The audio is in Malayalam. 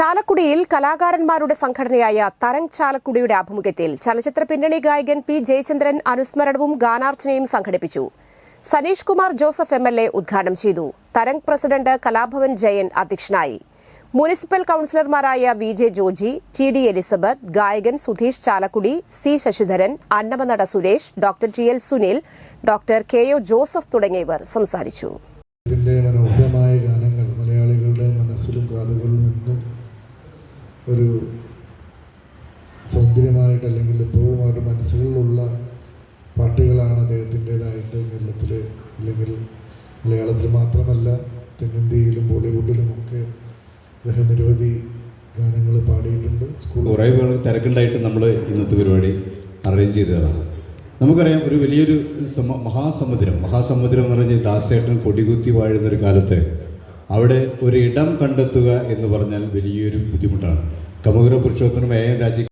ചാലക്കുടിയിൽ കലാകാരന്മാരുടെ സംഘടനയായ തരംഗ് ചാലക്കുടിയുടെ ആഭിമുഖ്യത്തിൽ ചലച്ചിത്ര പിന്നണി ഗായകൻ പി ജയചന്ദ്രൻ അനുസ്മരണവും ഗാനാർച്ചനയും സംഘടിപ്പിച്ചു. Saneesh Kumar Joseph M L ഉദ്ഘാടനം ചെയ്തു. തരംഗ് പ്രസിഡന്റ് കലാഭവൻ ജയൻ അധ്യക്ഷനായി. Municipal കൌൺസിലർമാരായ V J Joji T D Elizabeth ഗായകൻ Sudheesh Chalakudy C Sasidharan Annamanada Suresh doctor T L Sunil doctor K O Joseph തുടങ്ങിയവർ സംസാരിച്ചു. ഇതിന്റെ മനോഹരമായ ഗാനങ്ങൾ മലയാളികളുടെ മനസ്സിലും കാതുകളിലും എന്നും ഒരു സൗന്ദര്യമായിട്ട് അല്ലെങ്കിൽ എപ്പോഴും അവരുടെ മനസ്സുകളിലുള്ള പാട്ടുകളാണ് അദ്ദേഹത്തിന്റെതായിട്ട് കേരളത്തിൽ അല്ലെങ്കിൽ മലയാളത്തിൽ മാത്രമല്ല തെന്നിന്ത്യയിലും ബോളിവുഡിലും ഒക്കെ അദ്ദേഹം നിരവധി ഗാനങ്ങൾ പാടിയിട്ടുണ്ട്. സ്കൂൾ കുറേ തിരക്കുണ്ടായിട്ട് നമ്മൾ ഇന്നത്തെ പരിപാടി അറേഞ്ച് ചെയ്തതാണ്. നമുക്കറിയാം ഒരു വലിയൊരു സമ മഹാസമുദ്രം. മഹാസമുദ്രം എന്ന് പറഞ്ഞാൽ ദാസേട്ടൻ കൊടികുത്തി വാഴുന്ന ഒരു കാലത്ത് അവിടെ ഒരു ഇടം കണ്ടെത്തുക എന്ന് പറഞ്ഞാൽ വലിയൊരു ബുദ്ധിമുട്ടാണ്. കമുകര എ എൻ രാജ്യ